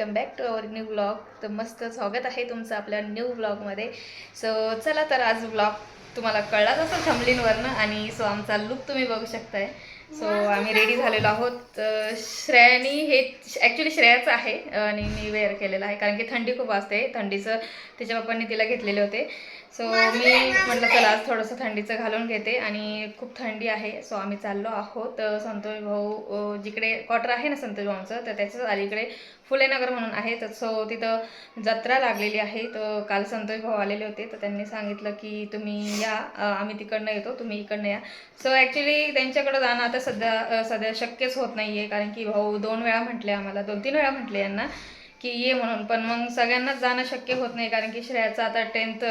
Welcome back to our new blog तर मस्त स्वागत आहे तुमचं आपल्या न्यू ब्लॉगमध्ये सो चला तर आज ब्लॉग तुम्हाला कळलाच असं थंबलींवरनं आणि सो आमचा लुक तुम्ही बघू शकताय. सो आम्ही रेडी झालेलो आहोत. श्रेयानी हे ॲक्च्युली श्रेयाचं आहे आणि मी वेअर केलेलं आहे. कारण की थंडी खूप असते. थंडीचं तिच्या पप्पांनी तिला घेतलेले होते. सो मी म्हटलं चला आज थोडंसं थंडीचं घालून घेते. आणि खूप थंडी आहे. सो आम्ही चाललो आहोत. संतोष भाऊ जिकडे क्वार्टर आहे ना संतोष भाऊंचं तर त्याच्याच अलीकडे फुलेनगर म्हणून आहे. तर सो तिथं जत्रा लागलेली आहे. तर काल संतोष भाऊ आलेले होते. तर त्यांनी सांगितलं की तुम्ही या. आम्ही तिकडनं येतो. तुम्ही इकडनं या. सो ॲक्च्युली त्यांच्याकडं जाणं आता सध्या सध्या शक्यच होत नाही आहे कारण की भाऊ दोन वेळा म्हटले आम्हाला. दोन तीन वेळा म्हटले यांना. की ये म्हणून. पण मग सगळ्यांनाच जाणं शक्य होत नाही कारण की श्रेयाचं आता टेन्थ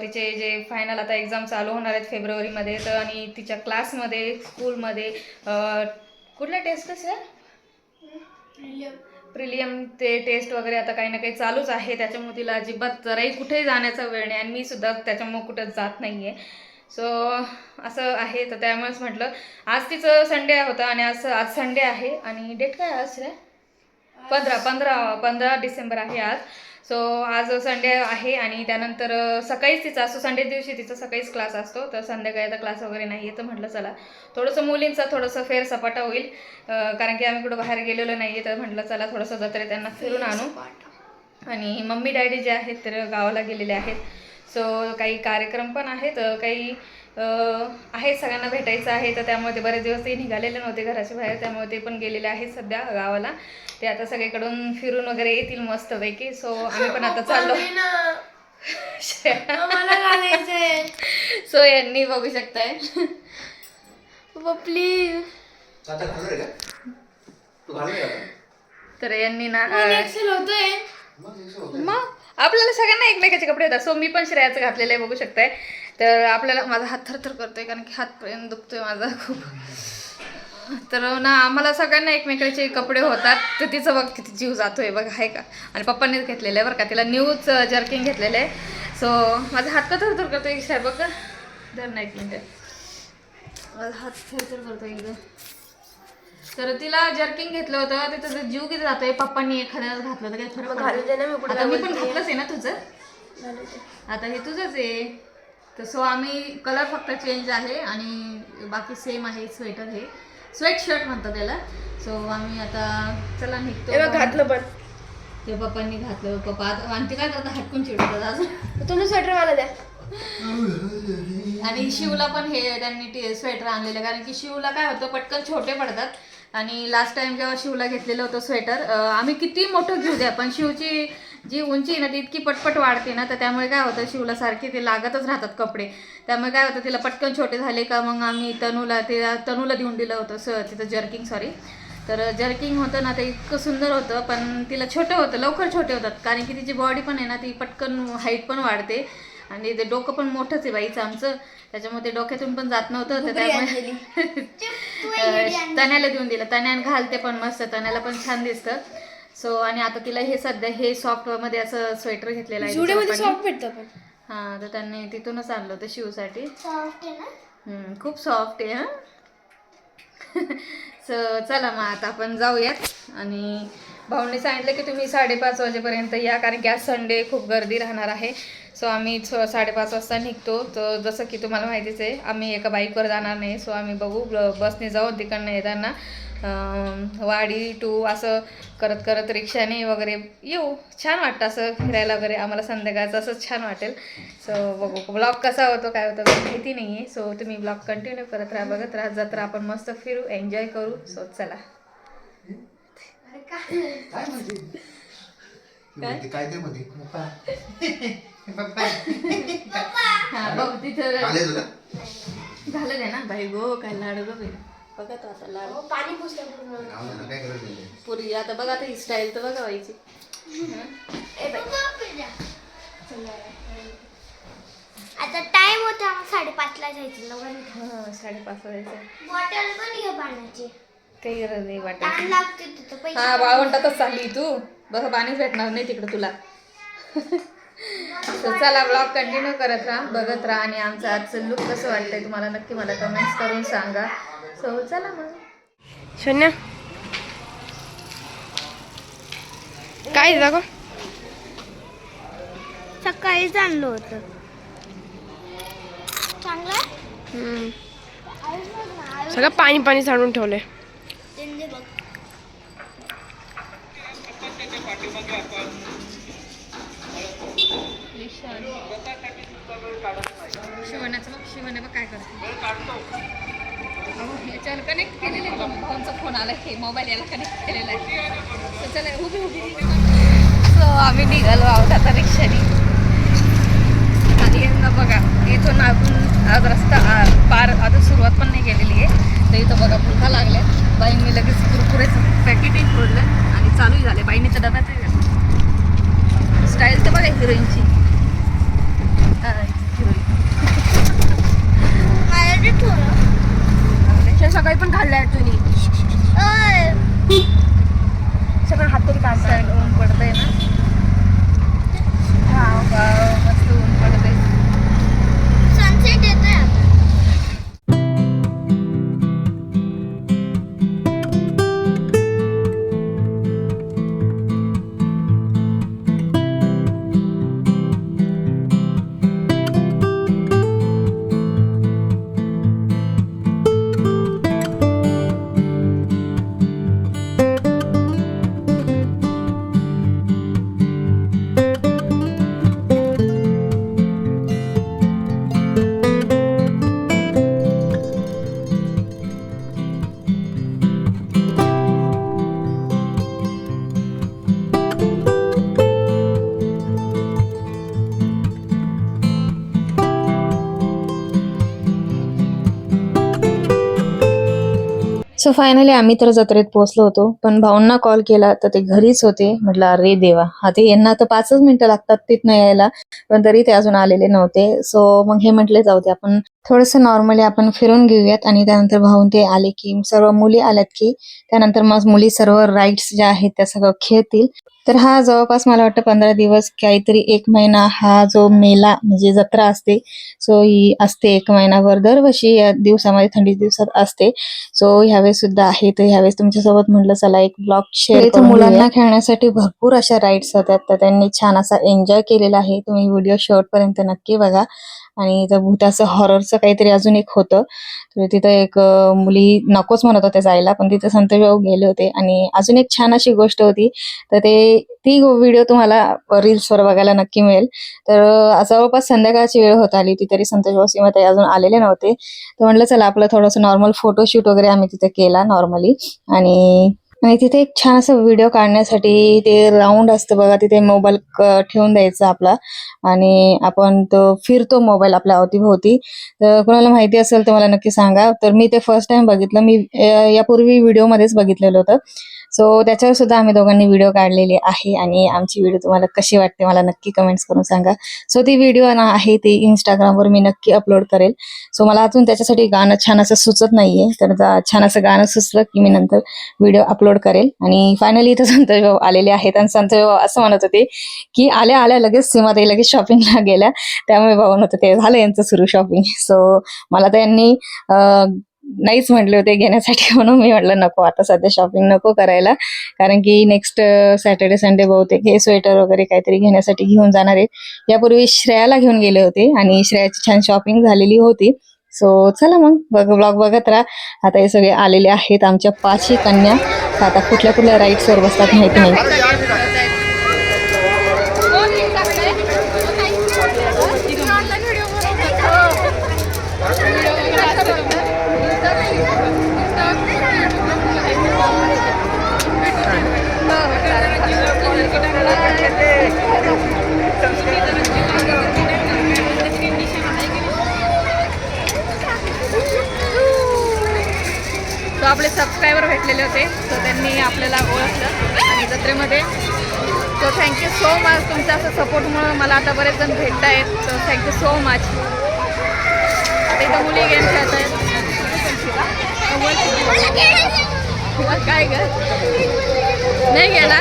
तिचे जे फायनल आता एक्झाम चालू होणार आहेत फेब्रुवारीमध्ये तर आणि तिच्या क्लासमध्ये स्कूलमध्ये कुठल्या टेस्ट कसं प्रिलियम. ते टेस्ट वगैरे आता काही ना काही चालूच आहे त्याच्यामुळे तिला अजिबात जराही कुठेही जाण्याचा वेळ नाही. आणि मी सुद्धा त्याच्यामुळे कुठं जात नाही आहे सो असं आहे. तर त्यामुळेच म्हटलं आज तिचं संडे होता आणि आज आज संडे आहे. आणि डेट काय आहे आज रे पंधरा पंधरा पंधरा डिसेंबर आहे आज. सो आज संडे आहे आणि त्यानंतर सकाळीच तिचा असतो संडे दिवशी तिचा सकाळीच क्लास असतो. तर संध्याकाळी क्लास वगैरे नाही आहे तर म्हटलं चला थोडंसं मुलींचा थोडंसं फेर सपाटा होईल कारण की आम्ही कुठं बाहेर गेलेलो नाही आहे तर म्हटलं चला थोडंसं जत्रेत त्यांना फिरून आणू. आणि मम्मी डॅडी जे आहेत तर गावाला गेलेले आहेत. सो काही कार्यक्रम पण आहेत काही अ, आहेत सगळ्यांना भेटायचं आहे. तर त्यामुळे ते बरेच दिवस ते निघालेले नव्हते घराच्या बाहेर त्यामुळे ते पण गेलेले आहेत सध्या गावाला. ते आता सगळीकडून फिरून वगैरे येतील मस्तपैकी. सो आम्ही पण आता चाललो. सो यांनी बघू शकताय. प्लीज? तर यांनी ना हे. मग आपल्याला सगळ्यांना एकमेकाचे कपडे होतात. सो मी पण श्रेयाचं घातलेलं आहे बघू शकताय. तर आपल्याला माझा हात थरथर करतोय कारण की हातपर्यंत दुखतोय माझा खूप. तर ना आम्हाला सगळ्यांना एकमेकाचे कपडे होतात. तर तिचं बघ किती जीव जातोय बघ आहे का? आणि पप्पांनीच घेतलेलं आहे बरं का तिला न्यूज जर्किंग घेतलेलं आहे. सो माझा हात का थरथर करतोय सर बघ का? धर ना एक मिनिट. माझा हात थरथर करतोय एकदम तर तिला जर्किंग घेतलं होतं तिचं ते जीव किती जातोय पप्पांनी एखाद्याला घातलं तर काही फरक आता मी पण घातलंच आहे ना तुझं. आता हे तुझंच आहे. तर सो आम्ही कलर फक्त चेंज आहे आणि बाकी सेम आहे स्वेटर हे. स्वेट शर्ट म्हणतात त्याला. सो आम्ही आता चला निघतो. घातलं पण. ते पप्पांनी घातलं. पप्पा आता आणि ते काय करतात? हटकून चिडवतात अजून तुम्ही स्वेटर मला द्या. आणि शिवला पण हे त्यांनी स्वेटर आणलेलं. कारण की शिवला काय होतं पटकन छोटे पडतात. आणि लास्ट टाइम जेव्हा शिवला घेतलेलं होतं स्वेटर आम्ही किती मोठं घेऊ द्या पण शिवची जी उंची ना ती इतकी पटपट वाढते ना तर त्यामुळे काय होतं शिवला सारखे ते लागतच राहतात कपडे. त्यामुळे काय होतं तिला पटकन छोटे झाले का मग आम्ही तनूला ते तनूला देऊन दिलं होतं स तिथं जर्किंग सॉरी तर जर्किंग होतं ना ते इतकं सुंदर होतं पण तिला छोटं होतं लवकर छोटे होतात. कारण की तिची बॉडी पण आहे ना ती पटकन हाईट पण वाढते. आणि ते डोकं पण मोठंच आहे बाईचं आमचं. त्याच्यामुळे ते डोक्यातून पण जात नव्हतं तर त्यामुळे तण्याला देऊन दिलं. तण्यान घालते पण मस्त तण्याला पण छान दिसतं. सो आणि आता तिला हे सध्या हे सॉफ्टमध्ये असं स्वेटर घेतलेलं आहे जुडे मध्ये तिच्या सॉफ्ट भेटतं पण. पप्पांनी. हा तर त्यांनी तिथूनच आणलं होतं शिवसाठी हम्म, खूप सॉफ्ट आहे हा. सो चला मग आता आपण जाऊयात. आणि भाऊने सांगितलं की तुम्ही साडेपाच वाजेपर्यंत या कारण की आज संडे खूप गर्दी राहणार आहे. सो आम्ही छ- साडेपाच वाजता निघतो. तर जसं की तुम्हाला माहितीच आहे आम्ही एका बाईकवर जाणार नाही. सो आम्ही बघू ब- बसने जाऊ तिकडनं येताना. वाडी टू असं करत करत रिक्षाने वगैरे येऊ. छान वाटतं असं फिरायला वगैरे. आम्हाला संध्याकाळचं असंच छान वाटेल. सो बघू. ब्लॉग कसा होतो काय होतं काही माहिती नाही आहे सो तुम्ही ब्लॉग कंटिन्यू करत राहा बघत राहा. जत्रा आपण मस्त फिरू एन्जॉय करू. सो चला. काय ती हा झालं ना? बाई गो काय लाडू गो बाई बघा तो आता लाडू पाणी पुसलं पूर्ण. काय नाही. पुरी आता बघा आता ही स्टाईल तर बघा बाईची. आता टाइम होता साडेपाचला जायचं लवकर. हा साडेपाच वाजायचं बॉटल पण घे पाण्याची. काही गरज नाही वाटत ताण लागते तिथं पैसे हा वाळवंटातच चालली तू. बघ पाणीच भेटणार नाही तिकडे तुला. तर चला ब्लॉग कंटिन्यू करत राहा बघत राहा आणि आमचं आजचं लुक कसं वाटतंय तुम्हाला नक्की मला कमेंट्स करून सांगा. सो चला मग. शून्य. काय दाखव. सकाळीच आणलं होतं. चांगलं? सगळं पाणी पाणी साडून ठेवलंय. बघ. शिवण्याचं बघ शिवण्या बघ काय करते. याच्यावर कनेक्ट केलेले फोनचा फोन आला हे मोबाईल याला कनेक्ट केलेला आहे. So चला उभी उभी. सो आम्ही निघालो आहोत आता रिक्षाने. आणि यांना बघा इथून आपण आज रस्ता पार आता सुरुवात पण नाही केलेली आहे. तर इथं बघा भुका लागल्या. बाईंनी लगेच कुरकुरेचं पॅकेटही फोडलं आणि चालूही झाले. बाईंनी तर डब्यातही स्टाईल तर बघा हिरोईनची हिरोईन ते सकाळी पण खाल्लंय तुम्ही सगळं हात तरी काढताय ऊन पडतंय. सो फायनली आम्ही तर जत्रेत पोहोचलो होतो. पण भाऊंना कॉल केला तर ते घरीच होते. म्हटलं अरे देवा हा ते यांना तर पाचच मिनिटं लागतात तिथनं यायला. पण तरी ते अजून आलेले नव्हते. सो मग हे म्हटले जाऊ दे आपण थोडस नॉर्मली आपण फिरून घेऊयात आणि त्यानंतर भाऊन ते आले की सर्व मुली आल्यात की त्यानंतर मग मुली सर्व राईड्स ज्या आहेत त्या सगळं खेळतील. तर हा जवळपास मला वाटतं पंधरा दिवस काहीतरी एक महिना हा जो मेला म्हणजे जत्रा असते सो ही असते एक महिनाभर. दरवर्षी या दिवसामध्ये थंडी दिवसात असते. सो ह्यावेळेस सुद्धा आहे. तर ह्यावेळेस तुमच्यासोबत म्हटलं चला एक ब्लॉग शेअर इथं मुलांना खेळण्यासाठी भरपूर अशा राईड्स होत्या. तर त्यांनी छान असा एन्जॉय केलेला आहे. तुम्ही व्हिडिओ शेवटपर्यंत नक्की बघा. आणि इथं भूताचं हॉररचं काहीतरी अजून एक होतं. तर तिथं एक मुली नकोच म्हणत होत्या जायला पण तिथं संत गेले होते. आणि अजून एक छान अशी गोष्ट होती तर ते ती व्हिडिओ तुम्हाला रील्सवर बघायला नक्की मिळेल. तर जवळपास संध्याकाळची वेळ होत आली ती तरी संतोष भाऊ सीमाताई अजून आलेले नव्हते. तर म्हटलं चला आपलं थोडंसं नॉर्मल फोटोशूट वगैरे आम्ही तिथे केला नॉर्मली आणि आणि तिथे एक छान असं व्हिडिओ काढण्यासाठी ते राऊंड असतं बघा तिथे मोबाईल ठेवून द्यायचा आपला. आणि आपण तो फिरतो मोबाईल आपल्या अवतीभोवती. तर कोणाला माहिती असेल तर मला नक्की सांगा. तर मी ते फर्स्ट टाइम बघितलं. मी यापूर्वी व्हिडिओमध्येच बघितलेलं होतं. सो त्याच्यावर सुद्धा आम्ही दोघांनी व्हिडिओ काढलेले आहे आणि आमची व्हिडिओ तुम्हाला कशी वाटते मला नक्की कमेंट्स करून सांगा. सो ती व्हिडिओ ना आहे ती इंस्टाग्रामवर मी नक्की अपलोड करेल. सो मला अजून त्याच्यासाठी गाणं छान असं सुचत नाहीये. तर छान असं गाणं सुचलं की मी नंतर व्हिडिओ अपलोड करेल. आणि फायनली इथं संतोष भाऊ आलेले आहेत आणि संतोष भाऊ असं म्हणत होते की आल्या आल्या लगेच सीमाताई लगेच शॉपिंगला गेल्या. त्यामुळे भाऊ म्हणत होते झालं यांचं सुरू शॉपिंग सो मला त्यांनी नाहीच म्हटले होते घेण्यासाठी म्हणून मी म्हटलं नको आता सध्या शॉपिंग नको करायला. कारण की नेक्स्ट सॅटर्डे संडे बहुतेक हे स्वेटर वगैरे काहीतरी घेण्यासाठी घेऊन जाणार आहे यापूर्वी श्रेयाला घेऊन गेले होते आणि श्रेयाची छान शॉपिंग झालेली होती. सो चला मग बघ ब्लॉग बघत राहा. आता हे सगळे आलेले आहेत आमच्या पाचही कन्या. आता कुठल्या कुठल्या राईड्सवर बसतात माहिती नाही. तो आपले सबस्क्रायबर भेटलेले होते. सो त्यांनी आपल्याला ओळखलं. आणि जत्रेमध्ये so thank you so much तुमच्या असं सपोर्टमुळं मला आता बरेच जण भेटत आहेत. सो थँक्यू सो मच आता इथं मुली गेम खेळत आहेत काय ग? नाही गेला?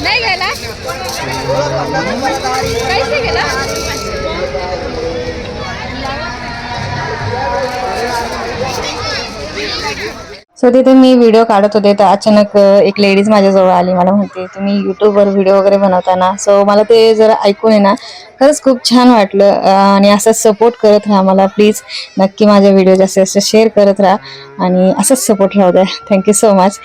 नाही गेला? काहीच नाही गेला? सो तिथे मी व्हिडिओ काढत होते तर अचानक एक लेडीज माझ्याजवळ आली. मला म्हणते तुम्ही यूट्यूबवर व्हिडिओ वगैरे बनवता ना सो मला ते जरा ऐकून आहे ना खरंच खूप छान वाटलं. आणि असंच सपोर्ट करत राहा मला प्लीज नक्की माझ्या व्हिडिओ जास्तीत जास्त शेअर करत राहा. आणि असंच सपोर्ट राहू द्या. थँक्यू सो मच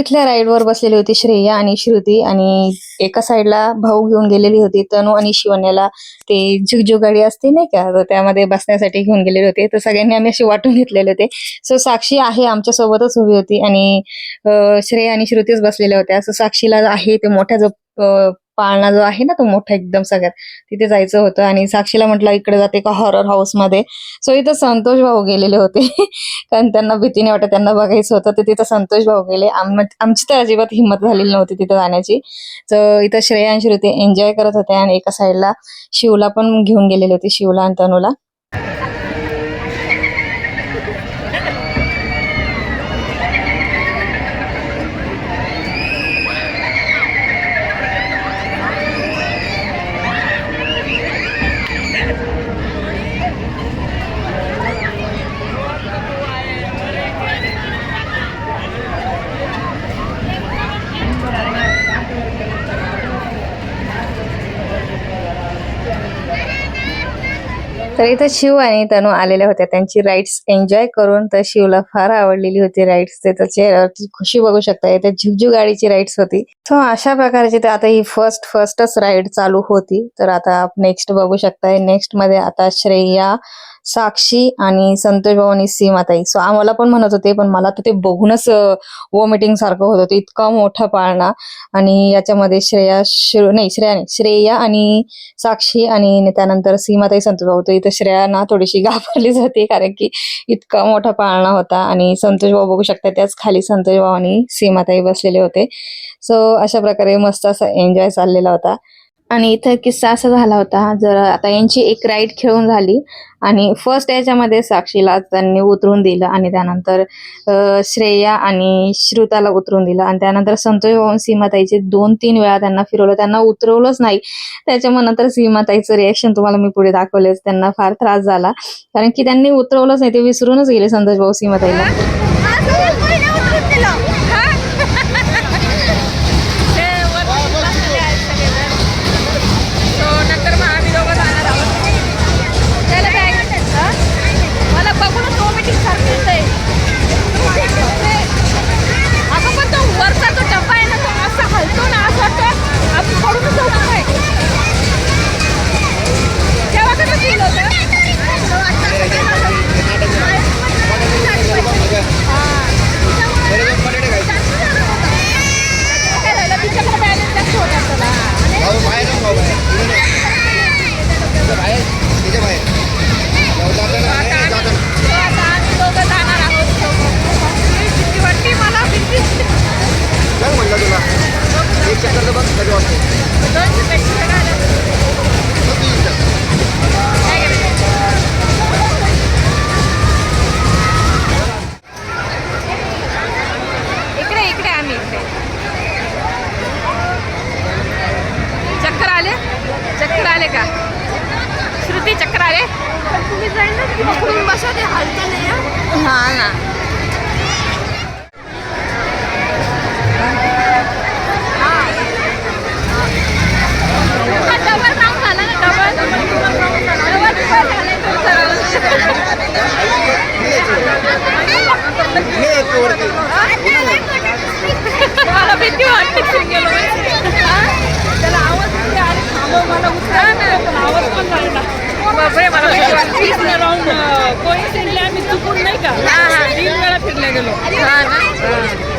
इथल्या राईडवर बसलेली होती श्रेया आणि श्रुती आणि एका साईडला भाऊ घेऊन गेलेली होती तनु आणि शिवण्याला ते झुगझुग गाडी असते नाही का? तर त्यामध्ये बसण्यासाठी घेऊन गेलेले होते. तर सगळ्यांनी आम्ही असे वाटून घेतलेले होते. सो साक्षी आहे आमच्या सोबतच उभी होती आणि श्रेया आणि श्रुतीच बसलेल्या होत्या. सो साक्षीला आहे ते मोठ्या जो पाळणा जो आहे ना तो मोठा एकदम सगळ्यात. तिथे जायचं होतं आणि साक्षीला म्हटलं इकडे जाते का हॉरर हाऊसमध्ये? सो इथं संतोष भाऊ गेलेले होते. कारण त्यांना भीती नाही वाटत त्यांना बघायचं होतं. तर तिथं संतोष भाऊ गेले. आम- आमची तर अजिबात हिंमत झालेली नव्हती तिथं जाण्याची. तर इथं श्रेया आणि श्रुती एन्जॉय करत होते आणि एका साईडला शिवला पण घेऊन गेलेले होते शिवला आणि तनूला. तर इथं शिव आणि तनू आलेल्या होत्या. त्यांची राईड्स एन्जॉय करून तर शिवला फार आवडलेली होती राईड्स ते तर चेहऱ्यावरची खुशी बघू शकता. इथे झुकझुक गाडीची राईड्स होती. सो अशा प्रकारची तर आता ही फर्स्ट फर्स्टच राईड चालू होती. तर आता नेक्स्ट बघू शकताय. नेक्स्टमध्ये आता श्रेया साक्षी आणि संतोष भाऊ आणि सीमाताई. सो आम्हाला पण म्हणत होते पण मला तर ते बघूनच वॉमिटिंग सारखं होत होतं. इतका मोठा पाळणा. आणि याच्यामध्ये श्रेया श्र- नाही श्रेया नाही श्रेया आणि साक्षी आणि त्यानंतर सीमाताई संतोष भाऊ. तर इथे श्रेया ना थोडीशी घाबरली जाते कारण की इतका मोठा पाळणा होता आणि संतोष भाऊ बघू शकता त्याच खाली संतोष भाऊ आणि सीमाताई बसलेले होते. सो अशा प्रकारे मस्त असा एन्जॉय चाललेला होता. आणि इथं किस्सा असा झाला होता जर आता यांची एक राईड खेळून झाली आणि फर्स्ट याच्यामध्ये साक्षीला त्यांनी उतरून दिलं आणि त्यानंतर श्रेया आणि श्रुताला उतरून दिलं आणि त्यानंतर संतोष भाऊ आणि सीमाताईचे दोन तीन वेळा त्यांना फिरवलं. त्यांना उतरवलंच नाही. त्याच्यामुळे नंतर सीमाताईचं रिॲक्शन तुम्हाला मी पुढे दाखवलेच. त्यांना फार त्रास झाला. कारण की त्यांनी उतरवलंच नाही ते विसरूनच गेले संतोष भाऊ सीमाताईला.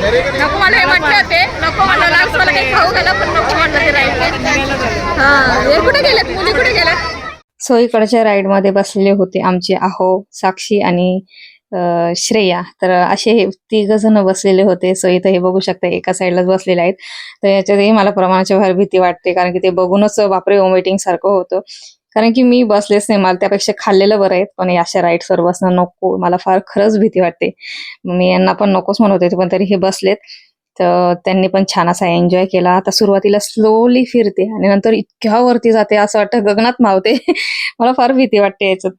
नको मला हे म्हटलं होते नको मला लास्ट मला काही खाऊ गेलं पण नको म्हटलं ते राईट हा हे कुठे गेलेत? मुली कुठे गेल्यात सो इकडच्या राईडमध्ये बसलेले होते आमचे आहो साक्षी आणि श्रेया. तर असे हे तिघ जण बसलेले होते. सो इथं हे बघू शकता एका साईडलाच बसलेले आहेत. तर याच्यातही मला प्रमाणाच्या फार भीती वाटते कारण की ते बघूनच बापरे वॉमिटिंग सारखं होतं. कारण की मी बसलेच नाही. मला त्यापेक्षा खाल्लेलं बरं आहे. पण अशा अशा राईड्सवर बसणं नको. मला फार खरंच भीती वाटते. मी यांना पण नकोच म्हणत होते पण तरी हे बसलेत. तर त्यांनी पण छान असा एन्जॉय केला. आता सुरुवातीला स्लोली फिरते आणि नंतर इतक्या वरती जाते असं वाटतं गगनात मावते. मला फार भीती वाटते याच्यात.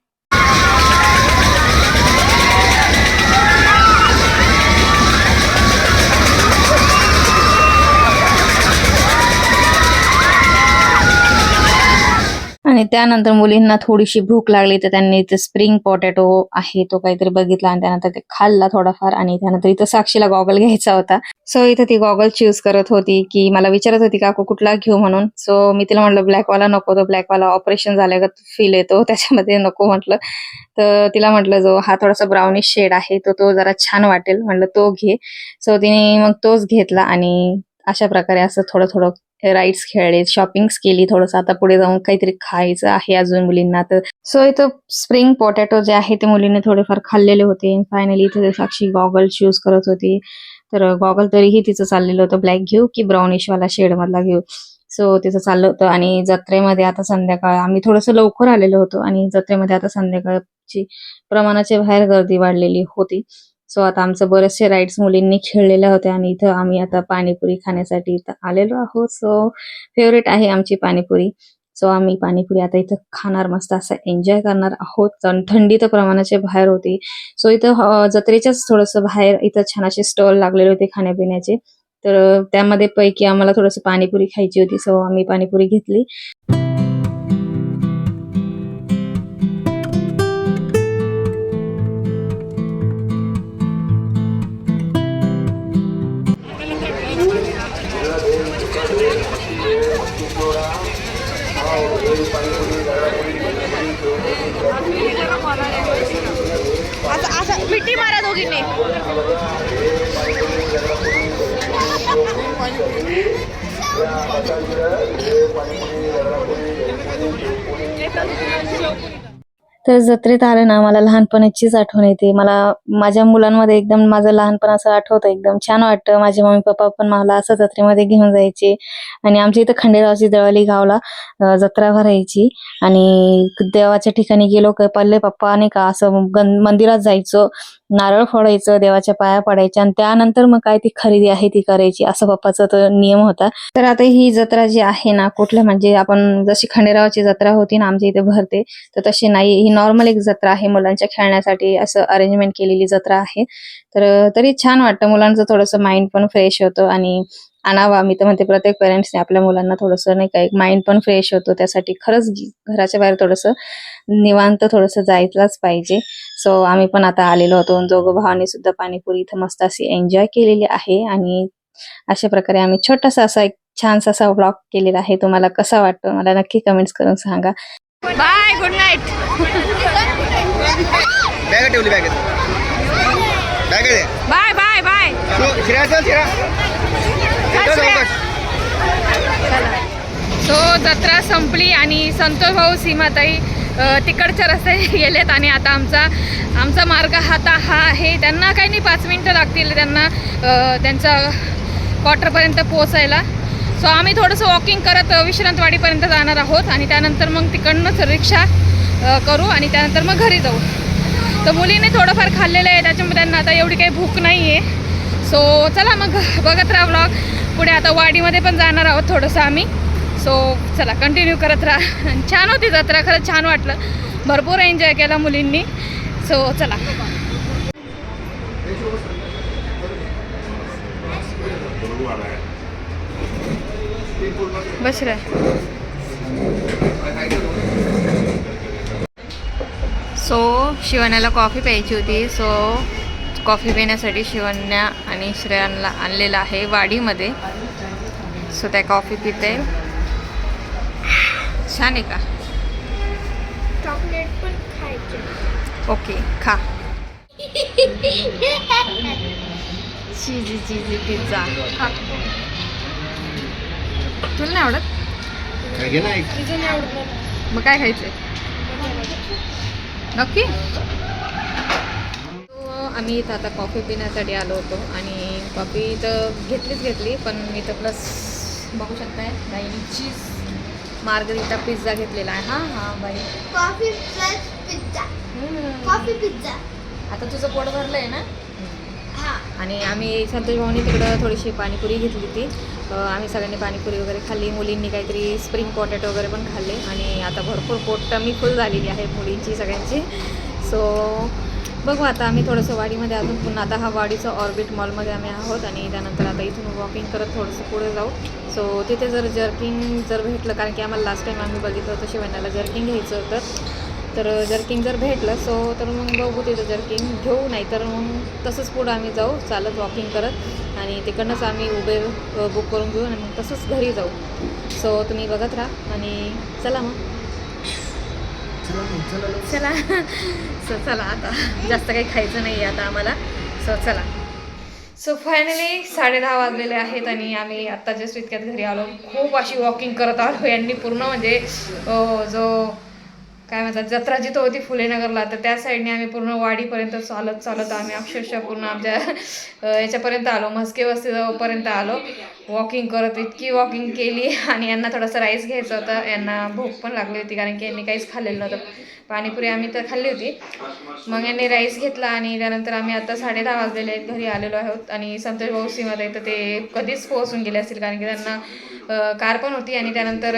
आणि त्यानंतर मुलींना थोडीशी भूक लागली तर त्यांनी इथे स्प्रिंग पोटॅटो आहे तो काहीतरी बघितला आणि त्यानंतर ते खाल्ला थोडाफार आणि त्यानंतर इथं साक्षीला गॉगल घ्यायचा होता. सो इथं ती गॉगल चूज करत होती की मला विचारत होती काकू कुठला घेऊ म्हणून? सो मी तिला म्हटलं ब्लॅकवाला नको. तो ब्लॅकवाला ऑपरेशन झालं फील येतो त्याच्यामध्ये नको म्हटलं. तर तिला म्हटलं जो हा थोडासा ब्राउनिश शेड आहे तो तो जरा छान वाटेल. म्हटलं तो घे. सो तिने मग तोच घेतला आणि अशा प्रकारे असं थोडं थोडं राईड्स खेळले शॉपिंग्स केली थोडंसं. आता पुढे जाऊन काहीतरी खायचं आहे अजून मुलींना तर. सो इथं स्प्रिंग पोटॅटो जे आहे ते मुलींनी थोडेफार खाल्लेले होते. फायनली इथे साक्षी गॉगल चूज करत होती. तर गॉगल तरीही तिचं चाललेलं होतं. ब्लॅक घेऊ की ब्राउनिश वाला शेड मधला घेऊ? सो तिचं चाललं होतं. आणि जत्रेमध्ये आता संध्याकाळ आम्ही थोडंसं लवकर आलेलो होतो. आणि जत्रेमध्ये आता संध्याकाळची प्रमाणाच्या बाहेर गर्दी वाढलेली होती. सो आता आमचं बरेचसे राईड्स मुलींनी खेळलेल्या होत्या आणि इथं आम्ही आता पाणीपुरी खाण्यासाठी इथं आलेलो आहोत. सो फेवरेट आहे आमची पाणीपुरी. सो आम्ही पाणीपुरी आता इथं खाणार मस्त असं एन्जॉय करणार आहोत. आणि थंडी तर प्रमाणाच्या बाहेर होती. सो इथं जत्रेच्याच थोडंसं बाहेर इथं छान असे स्टॉल लागलेले होते खाण्यापिण्याचे. तर त्यामध्ये पैकी आम्हाला थोडंसं पाणीपुरी खायची होती. सो आम्ही पाणीपुरी घेतली. मिठी मारा दोघींनी तर जत्रेत आलं ना मला लहानपणाचीच आठवण येते. मला माझ्या मुलांमध्ये एकदम माझं लहानपण असं आठवतं एकदम. छान वाटतं. माझे मम्मी पप्पा पण मला असं जत्रेमध्ये घेऊन जायचे. आणि आमच्या इथं खंडेरावची दळली गावला जत्रा भरायची. आणि देवाच्या ठिकाणी गेलो काय पल्ले पप्पा नाही का असं मंदिरात जायचो. नारळ फोडायचं देवाच्या पाया पडायच्या. आणि त्यानंतर मग काय ती खरेदी आहे ती करायची असं पप्पाचा तो नियम होता. तर आता ही जत्रा जी आहे ना कुठल्या म्हणजे आपण जशी खंडेरावाची जत्रा होती ना आमच्या इथे भरते तर तशी नाही. ही नॉर्मल एक जत्रा आहे मुलांच्या खेळण्यासाठी असं अरेंजमेंट केलेली जत्रा आहे. तर तरी छान वाटतं मुलांचं थोडंसं माइंड पण फ्रेश होतं आणि आणावा. मी तर म्हणते प्रत्येक पेरेंट्सने आपल्या मुलांना थोडंसं नाही का एक माइंड पण फ्रेश होतो. त्यासाठी खरंच घराच्या बाहेर थोडंसं निवांत थोडंसं जायलाच पाहिजे. सो आम्ही पण आता आलेलो होतो. दोघं भावाने सुद्धा पाणीपुरी इथं मस्त अशी एन्जॉय केलेली आहे आणि अशा प्रकारे आम्ही छोटासा असा एक छानसा असा ब्लॉग केलेला आहे. तुम्हाला कसा वाटतो? मला नक्की कमेंट्स करून सांगा. बाय गुड नाईट बॅग ठेवली बॅग आहे. Bye bye bye. शिरा चल शिरा. सो जत्रा संपली आणि संतोष भाऊ सीमाताई तिकडच्या रस्त्याने गेलेत आणि आता आमचा आमचा मार्ग आता हा आहे. त्यांना काही नाही पाच मिनटं लागतील त्यांना अ, त्यांच्या क्वार्टरपर्यंत पोहोचायला. सो आम्ही थोडंसं वॉकिंग करत विश्रांतवाडीपर्यंत जाणार आहोत आणि त्यानंतर मग तिकडनंच रिक्षा करू आणि त्यानंतर मग घरी जाऊ. तर मुलीने थोडंफार खाल्लेलं आहे त्याच्यामुळे त्यांना आता एवढी काही भूक नाही आहे सो चला मग बघत राहा ब्लॉग पुढे आता वाडीमध्ये पण जाणार आहोत थोडंसं आम्ही. सो चला कंटिन्यू करत राहा. आणि छान होती जत्रा खरंच छान वाटलं. भरपूर एन्जॉय केला मुलींनी. सो चला. बस रे सो शिवण्याला कॉफी प्यायची होती. सो कॉफी पिण्यासाठी शिवण्या आणि श्रेयांना आणलेलं आहे वाडीमध्ये. सो त्या कॉफी पिते. छान आहे का? चॉकलेट पण खायचे. ओके खा. चिजी चिजी पिझ्झा तुला नाही आवडत? घे ना एक मग काय खायचंय? नक्की? आम्ही इथं आता कॉफी पिण्यासाठी आलो होतो आणि कॉफी तर घेतलीच घेतली पण इथं प्लस बघू शकताय बाईने चीज मार्गरिटा पिझ्झा घेतलेला आहे. हां हां बाई. Coffee plus pizza. Coffee pizza आता तुझं पोट भरलंय ना? हा. आणि आम्ही संतोष भाऊनी तिकडं थोडीशी पाणीपुरी घेतली होती. आम्ही सगळ्यांनी पाणीपुरी वगैरे खाल्ली. मुलींनी काहीतरी स्प्रिंग पॉटॅटो वगैरे पण खाल्ले. आणि आता भरपूर पोट मी फुल झालेली आहे मुलींची सगळ्यांची. सो बघू आता आम्ही थोडंसं वाडीमध्ये अजून पुन्हा आता हा वाडीचं ऑर्बिट मॉलमध्ये आम्ही आहोत आणि त्यानंतर आता इथून वॉकिंग करत थोडंसं पुढे जाऊ. सो तिथे जर जर्किंग जर भेटलं कारण की आम्हाला लास्ट टाईम आम्ही बघितलं होतं शिवण्याला जर्किंग घ्यायचं होतं. तर जर्किंग जर भेटलं सो तर मग बघू तिथं जर्किंग घेऊ नाही तर मग तसंच पुढं आम्ही जाऊ चालत वॉकिंग करत आणि तिकडनंच आम्ही उबेर बुक करून घेऊ आणि मग तसंच घरी जाऊ. सो तुम्ही बघत राहा आणि चला मग. चला सो चला आता. जास्त काही खायचं नाही आहे आता आम्हाला. सो चला. सो फायनली साडे दहा वाजलेले आहेत आणि आम्ही आत्ता जस्ट इतक्यात घरी आलो. खूप अशी वॉकिंग करत आलो यांनी पूर्ण म्हणजे जो काय म्हणतात जत्रा जिथं होती फुलेनगरला. तर त्या साईडने आम्ही पूर्ण वाडीपर्यंत चालत चालत आम्ही अक्षरशः पूर्ण आमच्या याच्यापर्यंत आलो. म्हस्के वस्तीपर्यंत आलो. वॉकिंग करत इतकी वॉकिंग केली. आणि यांना थोडंसं राईस घ्यायचं होतं. यांना भूक पण लागली होती कारण की यांनी काहीच खाल्लेलं नव्हतं. पाणीपुरी आम्ही तर खाल्ली होती. मग यांनी राईस घेतला आणि त्यानंतर आम्ही आता साडे दहा वाजलेले आहेत घरी आलेलो आहोत. आणि संतोष भाऊ सीमध्ये तर ते कधीच पोहोचून गेले असतील कारण की त्यांना कार पण होती. आणि त्यानंतर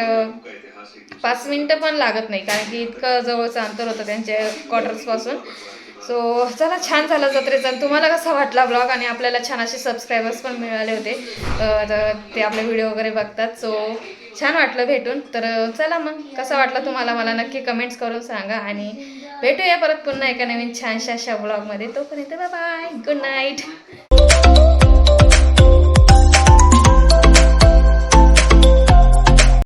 पाच मिनटं पण लागत नाही कारण की इतकं जवळचं अंतर होतं त्यांच्या क्वार्टर्सपासून सो चला छान झालं जत्रेचा. आणि तुम्हाला कसा वाटला ब्लॉग आणि आपल्याला छान असे सबस्क्रायबर्स पण मिळाले होते. तर ते आपले व्हिडिओ वगैरे बघतात. सो छान वाटलं भेटून. तर चला मग कसा वाटला तुम्हाला? मला नक्की कमेंट्स करून सांगा. आणि भेटूया परत पुन्हा एका नवीन छानशा अशा ब्लॉगमध्ये तोपर्यंत बाय गुड नाईट